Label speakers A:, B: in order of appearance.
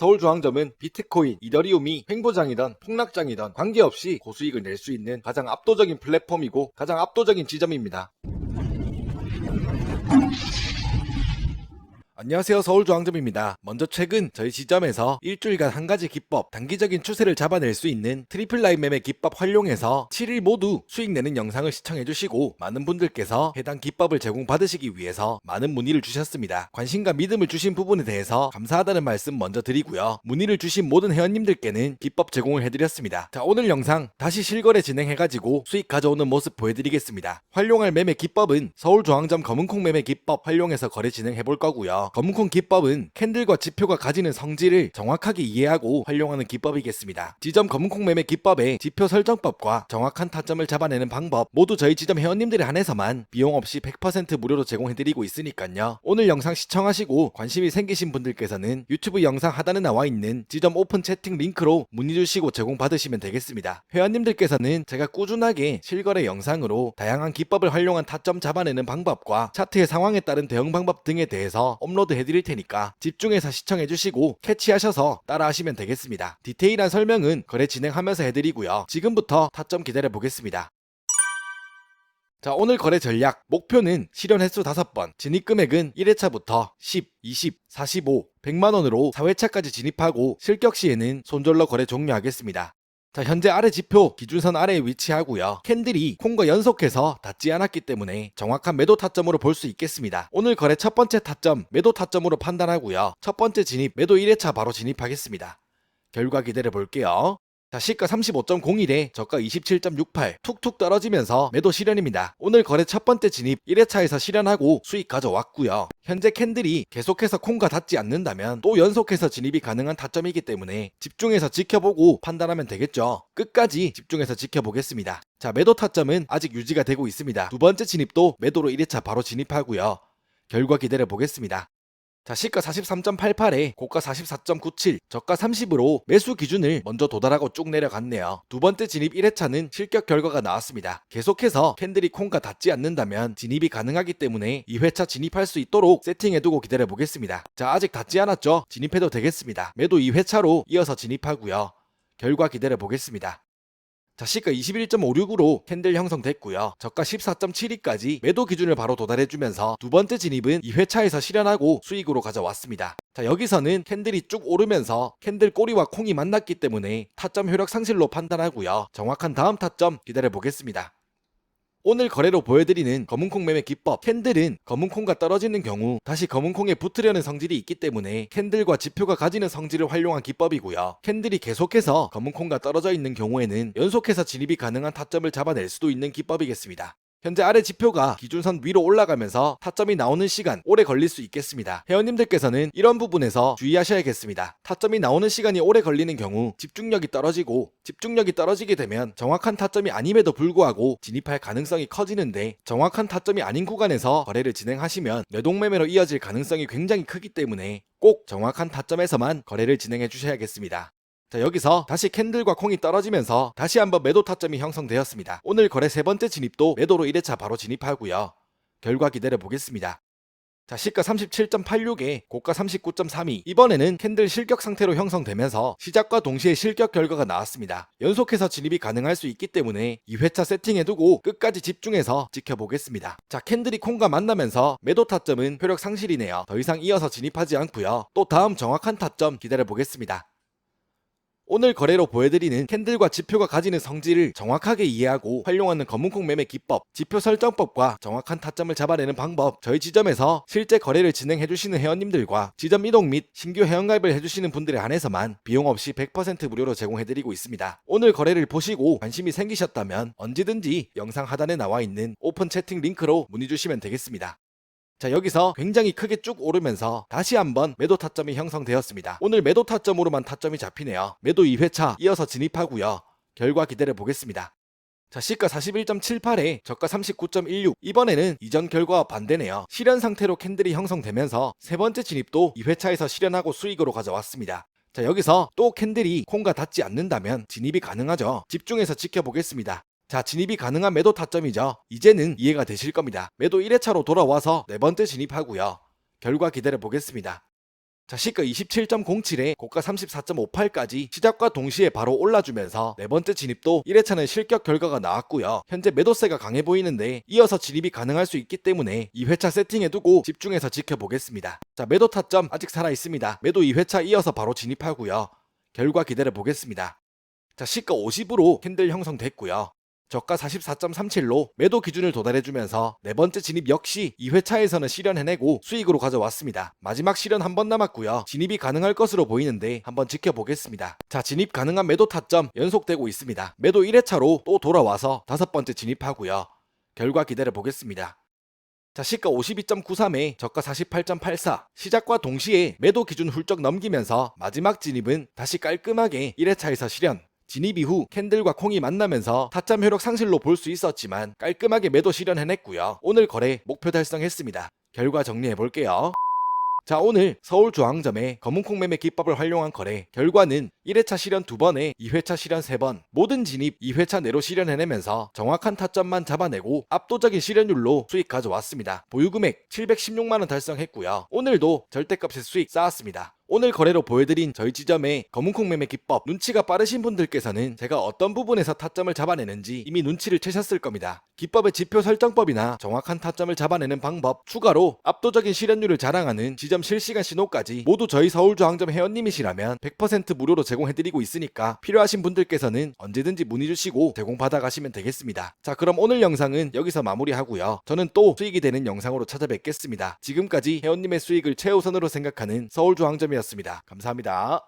A: 서울중앙점은 비트코인, 이더리움이 횡보장이던 폭락장이던 관계없이 고수익을 낼 수 있는 가장 압도적인 플랫폼이고 가장 압도적인 지점입니다. 안녕하세요 서울중앙점입니다. 먼저 최근 저희 지점에서 일주일간 한 가지 기법, 단기적인 추세를 잡아낼 수 있는 트리플 라인 매매 기법 활용해서 7일 모두 수익 내는 영상을 시청해 주시고 많은 분들께서 해당 기법을 제공받으시기 위해서 많은 문의를 주셨습니다. 관심과 믿음을 주신 부분에 대해서 감사하다는 말씀 먼저 드리고요. 문의를 주신 모든 회원님들께는 기법 제공을 해드렸습니다. 자 오늘 영상 다시 실거래 진행해가지고 수익 가져오는 모습 보여드리겠습니다. 활용할 매매 기법은 서울중앙점 검은콩 매매 기법 활용해서 거래 진행해 볼 거고요. 검은콩 기법은 캔들과 지표가 가지는 성질을 정확하게 이해하고 활용하는 기법이겠습니다. 지점 검은콩 매매 기법의 지표 설정법과 정확한 타점을 잡아내는 방법 모두 저희 지점 회원님들에 한해서만 비용 없이 100% 무료로 제공해드리고 있으니까요. 오늘 영상 시청하시고 관심이 생기신 분들께서는 유튜브 영상 하단에 나와 있는 지점 오픈 채팅 링크로 문의 주시고 제공받으시면 되겠습니다. 회원님들께서는 제가 꾸준하게 실거래 영상으로 다양한 기법을 활용한 타점 잡아내는 방법과 차트의 상황에 따른 대응 방법 등에 대해서 업로드 해드릴 테니까 집중해서 시청해 주시고 캐치하셔서 따라하시면 되겠습니다. 디테일한 설명은 거래 진행하면서 해드리고요. 지금부터 타점 기다려 보겠습니다. 자, 오늘 거래 전략. 목표는 실현 횟수 5번, 진입 금액은 1회차부터 10, 20, 45, 100만원으로 4회차까지 진입하고 실격 시에는 손절러 거래 종료하겠습니다. 자, 현재 아래 지표 기준선 아래에 위치하고요. 캔들이 콩과 연속해서 닿지 않았기 때문에 정확한 매도 타점으로 볼 수 있겠습니다. 오늘 거래 첫 번째 타점 매도 타점으로 판단하고요. 첫 번째 진입 매도 1회차 바로 진입하겠습니다. 결과 기다려 볼게요. 자, 시가 35.01에 저가 27.68 툭툭 떨어지면서 매도 실현입니다. 오늘 거래 첫 번째 진입 1회차에서 실현하고 수익 가져왔고요. 현재 캔들이 계속해서 콩과 닿지 않는다면 또 연속해서 진입이 가능한 타점이기 때문에 집중해서 지켜보고 판단하면 되겠죠. 끝까지 집중해서 지켜보겠습니다. 자, 매도 타점은 아직 유지가 되고 있습니다. 두 번째 진입도 매도로 1회차 바로 진입하고요. 결과 기다려 보겠습니다. 자, 시가 43.88에 고가 44.97, 저가 30으로 매수 기준을 먼저 도달하고 쭉 내려갔네요. 두 번째 진입 1회차는 실격 결과가 나왔습니다. 계속해서 캔들이 콩과 닿지 않는다면 진입이 가능하기 때문에 2회차 진입할 수 있도록 세팅해두고 기다려 보겠습니다. 자, 아직 닿지 않았죠? 진입해도 되겠습니다. 매도 2회차로 이어서 진입하고요. 결과 기다려 보겠습니다. 자, 시가 21.56으로 캔들 형성됐고요. 저가 14.72까지 매도 기준을 바로 도달해주면서 두 번째 진입은 2회차에서 실현하고 수익으로 가져왔습니다. 자, 여기서는 캔들이 쭉 오르면서 캔들 꼬리와 콩이 만났기 때문에 타점 효력 상실로 판단하고요. 정확한 다음 타점 기다려 보겠습니다. 오늘 거래로 보여드리는 검은콩 매매 기법. 캔들은 검은콩과 떨어지는 경우 다시 검은콩에 붙으려는 성질이 있기 때문에 캔들과 지표가 가지는 성질을 활용한 기법이고요. 캔들이 계속해서 검은콩과 떨어져 있는 경우에는 연속해서 진입이 가능한 타점을 잡아낼 수도 있는 기법이겠습니다 현재 아래 지표가 기준선 위로 올라가면서 타점이 나오는 시간 오래 걸릴 수 있겠습니다. 회원님들께서는 이런 부분에서 주의하셔야겠습니다. 타점이 나오는 시간이 오래 걸리는 경우 집중력이 떨어지고 집중력이 떨어지게 되면 정확한 타점이 아님에도 불구하고 진입할 가능성이 커지는데 정확한 타점이 아닌 구간에서 거래를 진행하시면 뇌동매매로 이어질 가능성이 굉장히 크기 때문에 꼭 정확한 타점에서만 거래를 진행해 주셔야겠습니다. 자 여기서 다시 캔들과 콩이 떨어지면서 다시 한번 매도 타점이 형성되었습니다. 오늘 거래 세 번째 진입도 매도로 1회차 바로 진입하고요. 결과 기다려 보겠습니다. 자 시가 37.86에 고가 39.32 이번에는 캔들 실격 상태로 형성되면서 시작과 동시에 실격 결과가 나왔습니다. 연속해서 진입이 가능할 수 있기 때문에 2회차 세팅해 두고 끝까지 집중해서 지켜보겠습니다. 자 캔들이 콩과 만나면서 매도 타점은 효력 상실이네요. 더 이상 이어서 진입하지 않고요. 또 다음 정확한 타점 기다려 보겠습니다. 오늘 거래로 보여드리는 캔들과 지표가 가지는 성질을 정확하게 이해하고 활용하는 검은콩 매매 기법, 지표 설정법과 정확한 타점을 잡아내는 방법, 저희 지점에서 실제 거래를 진행해 주시는 회원님들과 지점 이동 및 신규 회원가입을 해주시는 분들에 한해서만 비용 없이 100% 무료로 제공해드리고 있습니다. 오늘 거래를 보시고 관심이 생기셨다면 언제든지 영상 하단에 나와 있는 오픈 채팅 링크로 문의 주시면 되겠습니다. 자 여기서 굉장히 크게 쭉 오르면서 다시 한번 매도 타점이 형성되었습니다. 오늘 매도 타점으로만 타점이 잡히네요. 매도 2회차 이어서 진입하고요. 결과 기다려 보겠습니다. 자 시가 41.78에 저가 39.16 이번에는 이전 결과와 반대네요. 실현 상태로 캔들이 형성되면서 세 번째 진입도 2회차에서 실현하고 수익으로 가져왔습니다. 자 여기서 또 캔들이 콩과 닿지 않는다면 진입이 가능하죠. 집중해서 지켜보겠습니다. 자, 진입이 가능한 매도 타점이죠. 이제는 이해가 되실 겁니다. 매도 1회차로 돌아와서 네 번째 진입하고요. 결과 기다려 보겠습니다. 자, 시가 27.07에 고가 34.58까지 시작과 동시에 바로 올라주면서 네 번째 진입도 1회차는 실격 결과가 나왔고요. 현재 매도세가 강해 보이는데 이어서 진입이 가능할 수 있기 때문에 2회차 세팅해 두고 집중해서 지켜보겠습니다. 자, 매도 타점 아직 살아 있습니다. 매도 2회차 이어서 바로 진입하고요. 결과 기다려 보겠습니다. 자, 시가 50으로 캔들 형성됐고요. 저가 44.37로 매도 기준을 도달해주면서 네 번째 진입 역시 2회차에서는 실현해내고 수익으로 가져왔습니다. 마지막 실현 한 번 남았고요. 진입이 가능할 것으로 보이는데 한번 지켜보겠습니다. 자, 진입 가능한 매도 타점 연속되고 있습니다. 매도 1회차로 또 돌아와서 다섯 번째 진입하고요. 결과 기다려 보겠습니다. 자, 시가 52.93에 저가 48.84. 시작과 동시에 매도 기준 훌쩍 넘기면서 마지막 진입은 다시 깔끔하게 1회차에서 실현. 진입 이후 캔들과 콩이 만나면서 타점 효력 상실로 볼 수 있었지만 깔끔하게 매도 실현해냈고요. 오늘 거래 목표 달성했습니다. 결과 정리해 볼게요. 자 오늘 서울중앙점의 검은콩 매매 기법을 활용한 거래 결과는 1회차 실현 2번에 2회차 실현 3번 모든 진입 2회차 내로 실현해내면서 정확한 타점만 잡아내고 압도적인 실현율로 수익 가져왔습니다. 보유금액 716만원 달성했고요. 오늘도 절대값의 수익 쌓았습니다. 오늘 거래로 보여드린 저희 지점의 검은콩 매매 기법 눈치가 빠르신 분들께서는 제가 어떤 부분에서 타점을 잡아내는지 이미 눈치를 채셨을 겁니다. 기법의 지표 설정법이나 정확한 타점을 잡아내는 방법, 추가로 압도적인 실현율을 자랑하는 지점 실시간 신호까지 모두 저희 서울중앙점 회원님이시라면 100% 무료로 제공해드리고 있으니까 필요하신 분들께서는 언제든지 문의 주시고 제공받아 가시면 되겠습니다. 자 그럼 오늘 영상은 여기서 마무리하고요. 저는 또 수익이 되는 영상으로 찾아뵙겠습니다. 지금까지 회원님의 수익을 최우선으로 생각하는 서울중앙점 이었습니다. 감사합니다.